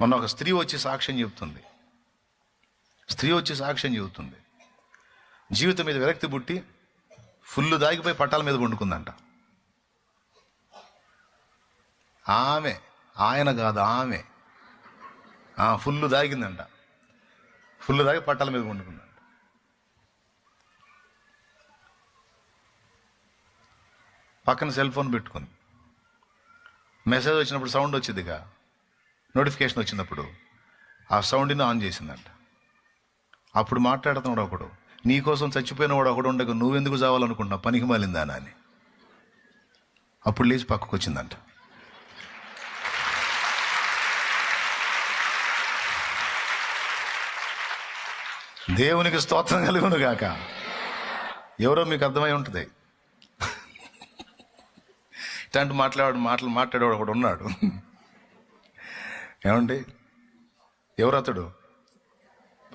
మొన్న ఒక స్త్రీ వచ్చి సాక్ష్యం చెబుతుంది. స్త్రీ వచ్చి సాక్ష్యం చెబుతుంది. జీవితం మీద విరక్తి పుట్టి ఫుల్ దాగిపోయి పట్టాల మీద వండుకుందంట. ఆమె ఆయన కాదు ఆమె. ఫుల్ దాగిందంట. ఫుల్ దాగి పట్టాల మీద వండుకుందంట. పక్కన సెల్ ఫోన్ పెట్టుకుంది. మెసేజ్ వచ్చినప్పుడు సౌండ్ వచ్చిందిగా. నోటిఫికేషన్ వచ్చినప్పుడు ఆ సౌండ్ని ఆన్ చేసిందంట. అప్పుడు మాట్లాడుతున్నాడు ఒకడు నీకోసం చచ్చిపోయిన వాడు ఒకడు ఉండగా నువ్వెందుకు చావాలనుకుంటున్నావు? పనికి మాలిందానా అని. అప్పుడు లేచి పక్కకు వచ్చిందంట. దేవునికి స్తోత్రం కలుగును గాక. ఎవరో మీకు అర్థమై ఉంటుంది. ఇట్లాంటి మాట్లాడు మాటలు మాట్లాడేవాడు ఒకడు ఉన్నాడు. ఏమండి? ఎవరు అతడు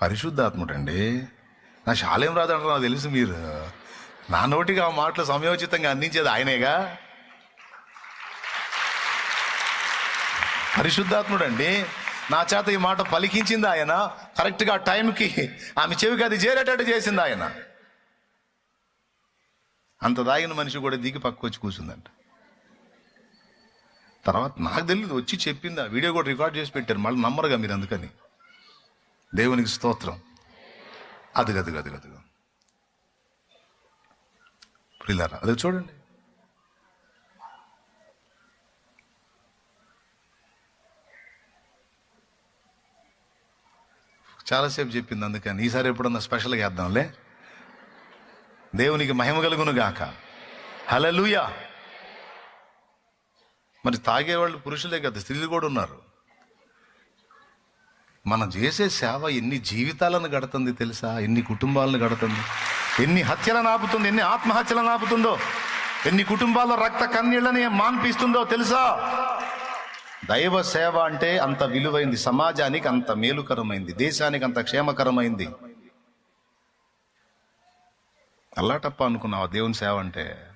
పరిశుద్ధాత్ముడండి. నా శాలేం రాదంటారు నాకు తెలుసు మీరు. నా నోటికి ఆ మాటలు సమయోచితంగా అందించేది ఆయనేగా? పరిశుద్ధాత్ముడండి. నా చేత ఈ మాట పలికించింది ఆయన. కరెక్ట్గా ఆ టైంకి ఆమె చెవికి అది చేరేటట్టు చేసింది ఆయన. అంత దాగిన మనిషి కూడా దిగి పక్కకు వచ్చి కూర్చుందంట. తర్వాత నాకు తెలియదు వచ్చి చెప్పింది ఆ వీడియో కూడా రికార్డ్ చేసి పెట్టారు మళ్ళీ నమ్మరుగా మీరు అందుకని. దేవునికి స్తోత్రం. అది గదు గదు గదు ప్రిలారా అది చూడండి. చాలాసేపు చెప్పింది అందుకని. ఈసారి ఎప్పుడన్నా స్పెషల్గా వేద్దాంలే దేవునికి మహిమ కలుగును గాక. హలలుయా మరి తాగేవాళ్ళు పురుషులే కదా స్త్రీలు కూడా ఉన్నారు. మనం చేసే సేవ ఎన్ని జీవితాలను గడుతుంది తెలుసా? ఎన్ని కుటుంబాలను గడుతుంది? ఎన్ని హత్యలను ఆపుతుంది? ఎన్ని ఆత్మహత్యలను ఆపుతుందో? ఎన్ని కుటుంబాల్లో రక్త కన్నీళ్ళని మాన్పిస్తుందో తెలుసా? దైవ సేవ అంటే అంత విలువైంది. సమాజానికి అంత మేలుకరమైంది. దేశానికి అంత క్షేమకరమైంది. అల్లాటప్ప అనుకున్నావా? దేవుని సేవ అంటే?